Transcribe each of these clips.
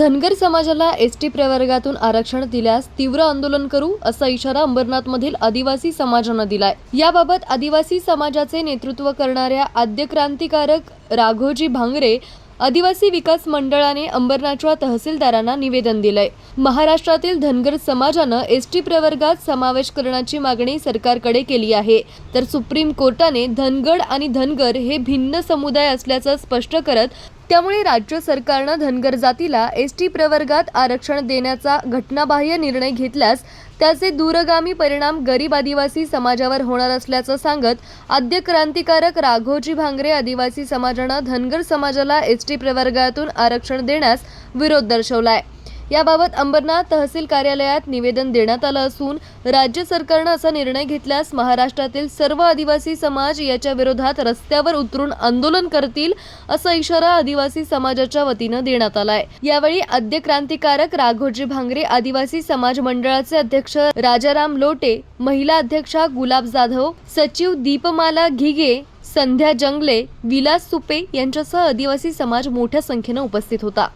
धनगर समाजाला S T प्रवर्गातून आरक्षण दिल्यास तीव्र आंदोलन करू असा इशारा अंबरनाथमधील आदिवासी समाजानं दिलाय. याबाबत आदिवासी समाजाचे नेतृत्व करणाऱ्या आद्य क्रांतिकारक राघोजी भांगरे आदिवासी विकास मंडळाने अंबरनाथच्या तहसीलदारांना निवेदन दिलंय. महाराष्ट्रातील धनगर समाजानं एस टी प्रवर्गात समावेश करण्याची मागणी सरकारकडे केली आहे. तर सुप्रीम कोर्टाने धनगड आणि धनगर हे भिन्न समुदाय असल्याचं स्पष्ट करत त्यामुळे राज्य सरकारनं धनगर जातीला एस टी प्रवर्गात आरक्षण देण्याचा घटनाबाह्य निर्णय घेतल्यास त्याचे दूरगामी परिणाम गरीब आदिवासी समाजावर होणार असल्याचं सांगत आद्य क्रांतिकारक राघोजी भांगरे आदिवासी समाजानं धनगर समाजाला एस टी प्रवर्गातून आरक्षण देण्यास विरोध दर्शवला आहे याबाबत अंबरनाथ तहसील कार्यालयात निवेदन देण्यात आलं असून राज्य सरकारनं असा निर्णय घेतल्यास महाराष्ट्रातील सर्व आदिवासी समाज याच्या विरोधात रस्त्यावर उतरून आंदोलन करतील असा इशारा आदिवासी समाजाच्या वतीनं देण्यात आलाय. यावेळी आद्य क्रांतिकारक राघोजी भांगरे आदिवासी समाज मंडळाचे अध्यक्ष राजाराम लोटे महिला अध्यक्षा गुलाब जाधव सचिव दीपमाला घिगे संध्या जंगले विलास सुपे यांच्यासह आदिवासी समाज मोठ्या संख्येनं उपस्थित होता.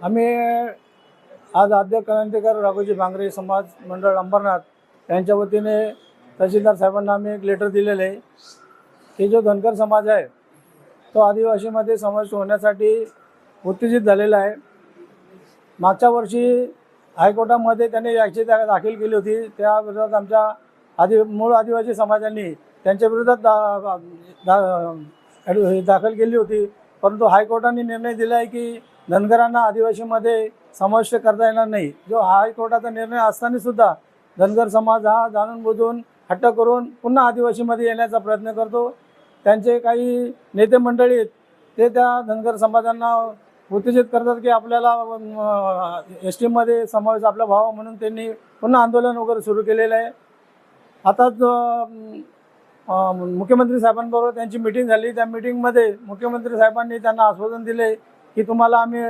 आम्ही आज आद्य क्रांतिकार राघोजी भांगरे समाज मंडळ अंबरनाथ यांच्या वतीने तहसीलदार साहेबांना आम्ही एक लेटर दिलेलं आहे. की जो धनगर समाज आहे तो आदिवासीमध्ये समावेश होण्यासाठी उत्तेजित झालेला आहे. मागच्या वर्षी हायकोर्टामध्ये त्यांनी याची दाखल केली होती. त्या विरोधात आमच्या आदि मूळ आदिवासी समाजांनी त्यांच्या विरोधात दा, दा, हे दाखल केली होती. परंतु हायकोर्टाने निर्णय दिला आहे की धनगरांना आदिवासीमध्ये समाविष्ट करता येणार नाही. जो हायकोर्टाचा निर्णय असताना सुद्धा धनगर समाज हा जाणून बुजून हट्ट करून पुन्हा आदिवासीमध्ये येण्याचा प्रयत्न करतो. त्यांचे काही नेते मंडळी ते त्या धनगर समाजांना उत्तेजित करतात की आपल्याला एस टीमध्ये समावेश आपला व्हावा म्हणून त्यांनी पुन्हा आंदोलन वगैरे सुरू केलेलं आहे. आताच मुख्यमंत्री साहेबांबरोबर त्यांची मिटिंग झाली. त्या मिटिंगमध्ये मुख्यमंत्री साहेबांनी त्यांना आश्वासन दिले की तुम्हाला आम्ही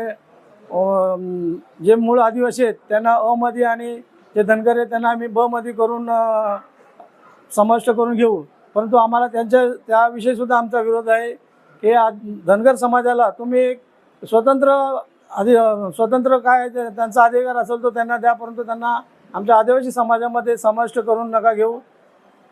जे मूळ आदिवासी आहेत त्यांना अमध्ये आणि जे धनगर आहेत त्यांना आम्ही बमध्ये करून समाविष्ट करून घेऊ. परंतु आम्हाला त्यांच्या त्याविषयीसुद्धा आमचा विरोध आहे की धनगर समाजाला तुम्ही एक स्वतंत्र आधी स्वतंत्र काय ते- त्यांचा अधिकार असेल तो त्यांना द्या परंतु त्यांना आमच्या आदिवासी समाजामध्ये समाविष्ट करून नका घेऊ.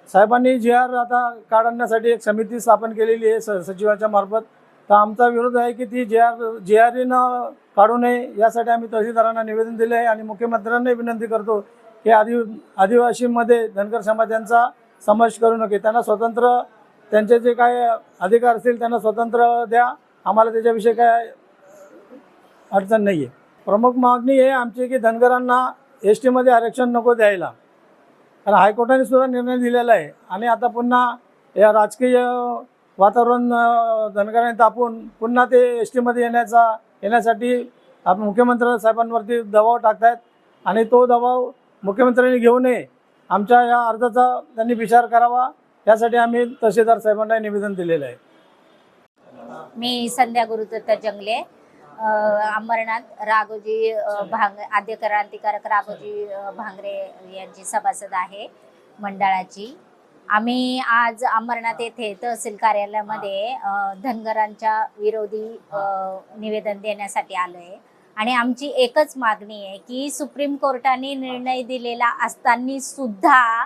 साहेबांनी जी आर आता काढण्यासाठी एक समिती स्थापन केलेली आहे स सचिवाच्या मार्फत. तर आमचा विरोध आहे की ती जे आर जे आर ईनं काढू नये यासाठी आम्ही तहसीलदारांना निवेदन दिले आहे आणि मुख्यमंत्र्यांनाही विनंती करतो की आदि आदिवासींमध्ये धनगर समाजांचा समावेश करू नये त्यांना स्वतंत्र त्यांचे जे काय अधिकार असतील त्यांना स्वतंत्र द्या. आम्हाला त्याच्याविषयी काय अडचण नाही आहे प्रमुख मागणी हे आमची की धनगरांना एस टीमध्ये आरक्षण नको द्यायला. कारण हायकोर्टाने सुद्धा निर्णय दिलेला आहे. आणि आता पुन्हा या राजकीय वातावरण धनगरांनी तापून पुन्हा ते एस टीमध्ये येण्याचा येण्यासाठी आपण मुख्यमंत्री साहेबांवरती दबाव टाकतायत. आणि तो दबाव मुख्यमंत्र्यांनी घेऊ नये. आमच्या या अर्जाचा त्यांनी विचार करावा. यासाठी आम्ही तहसीलदार साहेबांना निवेदन दिलेलं आहे. मी संध्या गुरुदत्त जंगले अ, अंबरनाथ राघोजी भांग आद्य क्रांतिकारक राघोजी भांगरे यांची सभासद आहे मंडळाची. आम्ही आज अंबरनाथ येथे तहसील कार्यालयामध्ये धनगरांच्या विरोधी निवेदन देण्यासाठी आलो आहे आणि आमची एकच मागणी आहे की सुप्रीम कोर्टाने निर्णय दिलेला असताना सुद्धा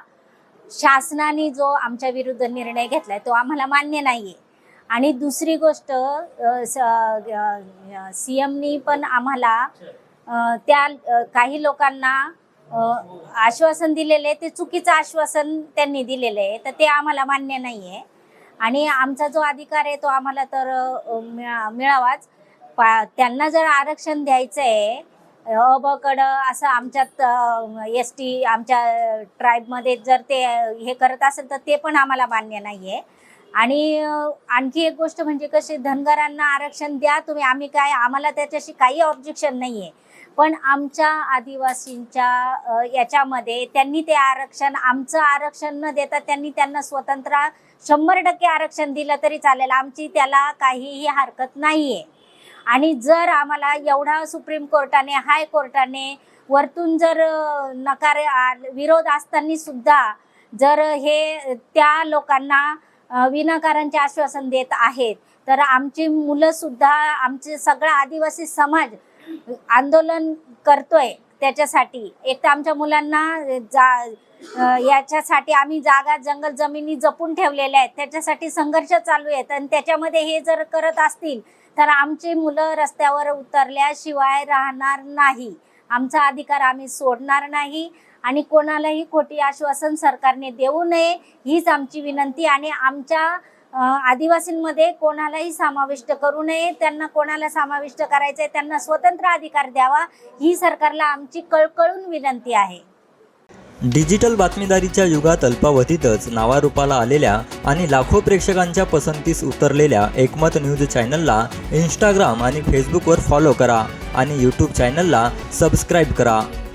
शासनाने जो आमच्या विरुद्ध निर्णय घेतलाय तो आम्हाला मान्य नाहीये. आणि दुसरी गोष्ट सी एमनी पण आम्हाला त्या काही लोकांना आश्वासन दिलेले ते चुकीचं आश्वासन त्यांनी दिलेलं आहे तर ते आम्हाला मान्य नाही आहे आणि आमचा जो अधिकार आहे तो आम्हाला तर मिळा- मिळावाच. पा त्यांना जर आरक्षण द्यायचं आहे अबकडं असं आमच्यात एस टी आमच्या ट्राईबमध्ये जर ते हे करत असेल तर ते पण आम्हाला मान्य नाही आहे आणि आणखी एक गोष्ट म्हणजे कशी धनगरांना आरक्षण द्या तुम्ही आम्ही काय आम्हाला त्याच्याशी काही ऑब्जेक्शन नाही आहे पण आमच्या आदिवासींच्या याच्यामध्ये त्यांनी ते आरक्षण आमचं आरक्षण न देता त्यांनी त्यांना स्वतंत्र शंभर टक्के आरक्षण दिलं तरी चालेल. आमची त्याला काहीही हरकत नाही आहे आणि जर आम्हाला एवढा सुप्रीम कोर्टाने हाय कोर्टाने वरतून जर नकार विरोध असताना सुद्धा जर हे त्या लोकांना विनाकारांचे आश्वासन देत आहेत तर आमची मुलं सुद्धा आमचे सगळा आदिवासी समाज आंदोलन करतोय त्याच्यासाठी. एक तर आमच्या मुलांना जा याच्यासाठी आम्ही जागा जंगल जमिनी जपून ठेवलेल्या आहेत. त्याच्यासाठी संघर्ष चालू आहेत आणि त्याच्यामध्ये हे जर करत असतील तर आमची मुलं रस्त्यावर उतरल्याशिवाय राहणार नाही. आमचा अधिकार आम्ही सोडणार नाही आणि कोणालाही खोटी आश्वासन सरकारने देऊ नये हीच आमची विनंती आणि आमच्या आदिवासींमध्ये कोणालाही समाविष्ट करू नये त्यांना कोणाला समाविष्ट करायचंय त्यांना स्वतंत्र अधिकार द्यावा ही सरकारला आमची कळकळून विनंती आहे. डिजिटल बातमीदारीच्या युगात अल्पावधीतच नावारूपाला आलेल्या आणि लाखो प्रेक्षकांच्या पसंतीस उतरलेल्या एकमत न्यूज चॅनलला इंस्टाग्राम आणि फेसबुकवर फॉलो करा आणि यूट्यूब चॅनलला सबस्क्राईब करा.